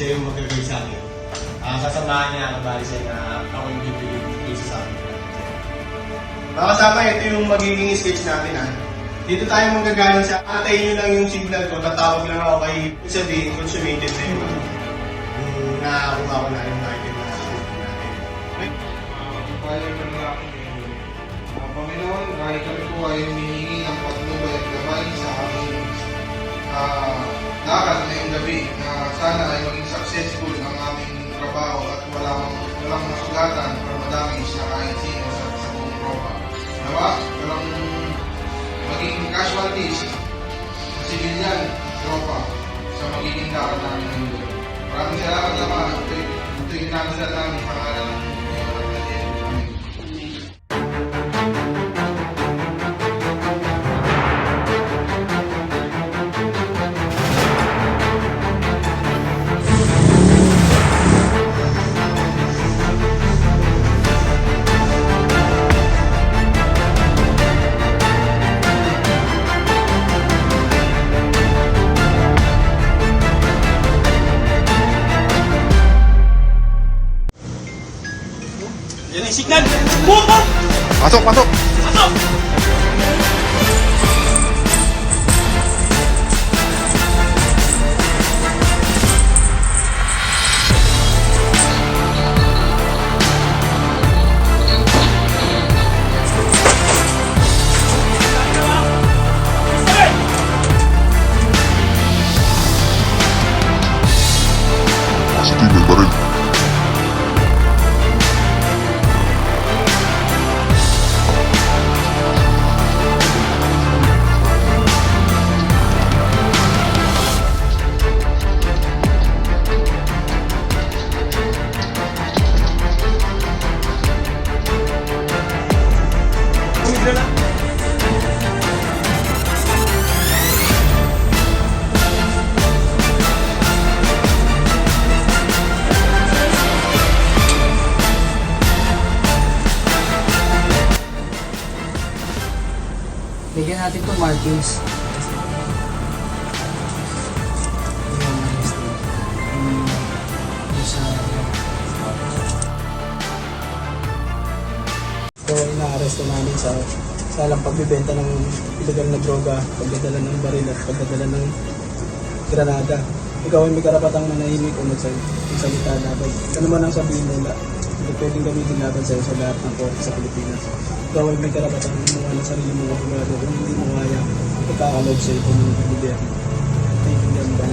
siya yung magagawin sa akin. Ah, uh, sasamahan niya ako bali siya na ako yung bibigyan dito sa akin. Mga kasama, ito yung magiging sketch natin ha. Dito tayo magagaling sa antayin nyo lang yung signal ko, tatawag lang ako kay sabihin, consummated na yung nakakuha ko na yung market na natin. Ah, okay? Pagpapalag na lang ako Panginoon, kahit kami po ay humihingi ng patnubay at gabay sa aming uh, lakad ngayong gabi na sana ay maging casualties sa civilian tropa sa magiging lakad namin ngayong gabi. Maraming salamat naman. Ito, ito yung namin ng Panginoon Ang signal! Pasok, pasok! Pasok! Bigyan natin to markings. Sa... So, ina-arresto namin sa sa alang pagbibenta ng illegal na droga, pagdadala ng baril at pagdadala ng granada. Ikaw ay may karapatang manahimik o magsal- magsalita laban. Ano man ang sabihin nila, hindi pwedeng gamitin laban sa'yo sa lahat ng korte sa Pilipinas. Ikaw ay may karapatang gumawa ng sarili mong abogado kung hindi mo kaya pagkakalob sa ito ng gobyerno. Naiintindihan mo?